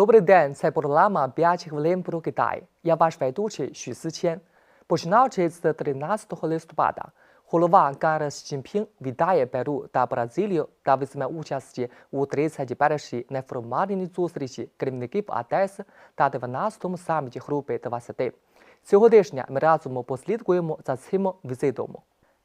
Добрий день, це програма 5 хвилин про Китай. Я ваш ведучий Шю Сичен. Починаючи з 13 листопада, голова КР Сі вітає Перу та Бразилію та візьме участь у 31-й неформальній зустрічі керівників АТЕС та 19-му саміті групи 20. Цього тижня ми разом послідкуємо за цим візитом.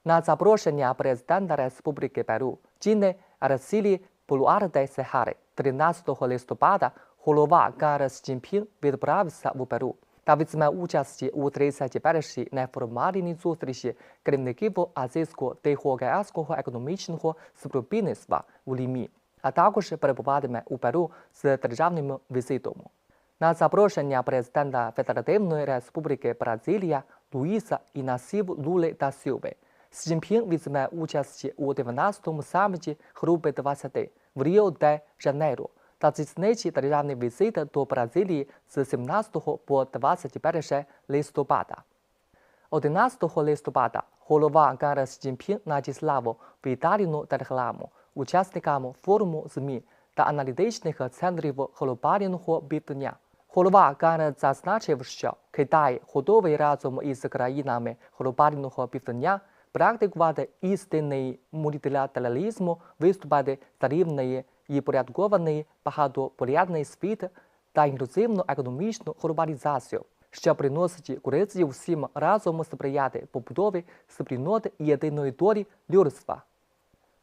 На запрошення президента Республіки Перу Джіне Арсілі Булуарде Сехари 13 листопада голова КР Сі відправився в Перу та візьме участь у 31-й неформальній зустрічі керівників Азійсько-Тихоокеанського економічного співробітництва у Лімі, а також перебуватиме у Перу з державним візитом. На запрошення президента Федеративної Республіки Бразилія Луїса Інасів Луле та Сілви Сі візьме участь у 19-му саміті Групи 20 в Ріо де Жанейро та здійснить державний візит до Бразилії з 17 по 21 листопада. 11 листопада голова Сі Цзіньпін надіслав вітальну телеграму учасникам форуму ЗМІ та аналітичних центрів глобального півдня. Голова КР зазначив, що Китай готовий разом із країнами глобального півдня практикувати істинний мультилатералізм, виступати за рівний і порядкований багатопорядний світ та інклюзивну економічну глобалізацію, що приносить користь всім разом сприяти побудові спільноти і єдиної долі людства.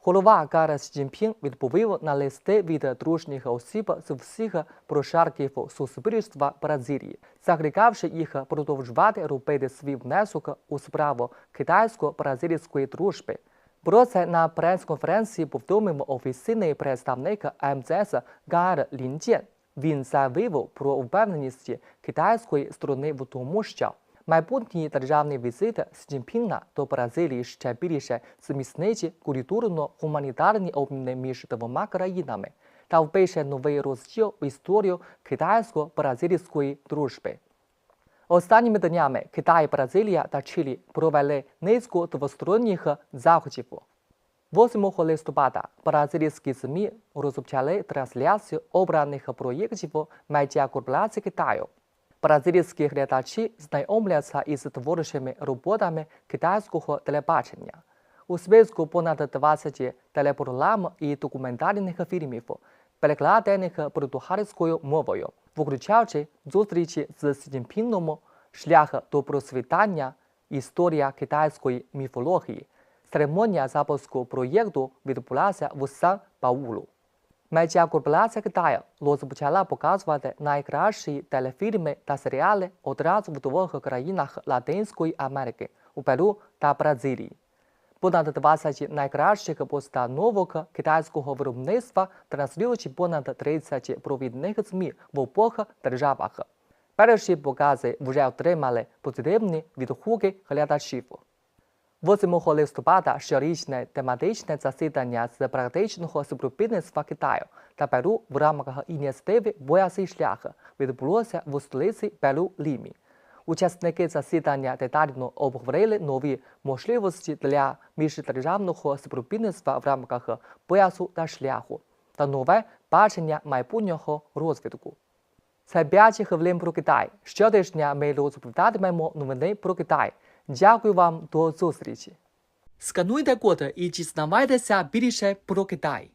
Голова Сі Цзіньпін відповів на листи від дружніх осіб з всіх прошарків суспільства Бразилії, закликавши їх продовжувати робити свій внесок у справу китайсько-бразильської дружби. Про це на прес-конференції повідомив офіційний представник МЗС Гар Лінджєн. Він заявив про впевненість китайської сторони в тому, що майбутній державний візит Сі до Бразилії ще більше зміцнить культурно-гуманітарні обміни між двома країнами та впише новий розділ в історію китайсько-бразильської дружби. Останніми днями Китай, Бразилія та Чилі провели низку двосторонніх заходів. 8 листопада бразильські ЗМІ розпочали трансляцію обраних проєктів медіакорпорації Китаю. Бразильські глядачі знайомляться із творчими роботами китайського телебачення. У списку понад 20 телепрограм і документальних фільмів, перекладених португальською мовою, включаючи зустрічі з Сі Цзіньпіном, шлях до просвітання, історія китайської міфології. Церемонія запуску проєкту відбулася в Сан-Паулу. Медіакорпорація Китаю розпочала показувати найкращі телефільми та серіали одразу в двох країнах Латинської Америки у Перу та Бразилії. Понад 20 найкращих постановок китайського виробництва транслюють понад 30 провідних ЗМІ в обох державах. Перші покази вже отримали позитивні відгуки глядачів. 8 листопада щорічне тематичне засідання з практичного співробітництва Китаю та Перу в рамках ініціативи «Боязий шлях» відбулося в столиці Перу Лімі. Учасники засідання детально обговорили нові можливості для міждержавного співробітництва в рамках поясу та шляху та нове бачення майбутнього розвитку. Це 5 хвилин про Китай. Щотижня ми розповідатимемо новини про Китай. Дякую вам до зустрічі. Скануйте код і дізнавайтеся більше про Китай.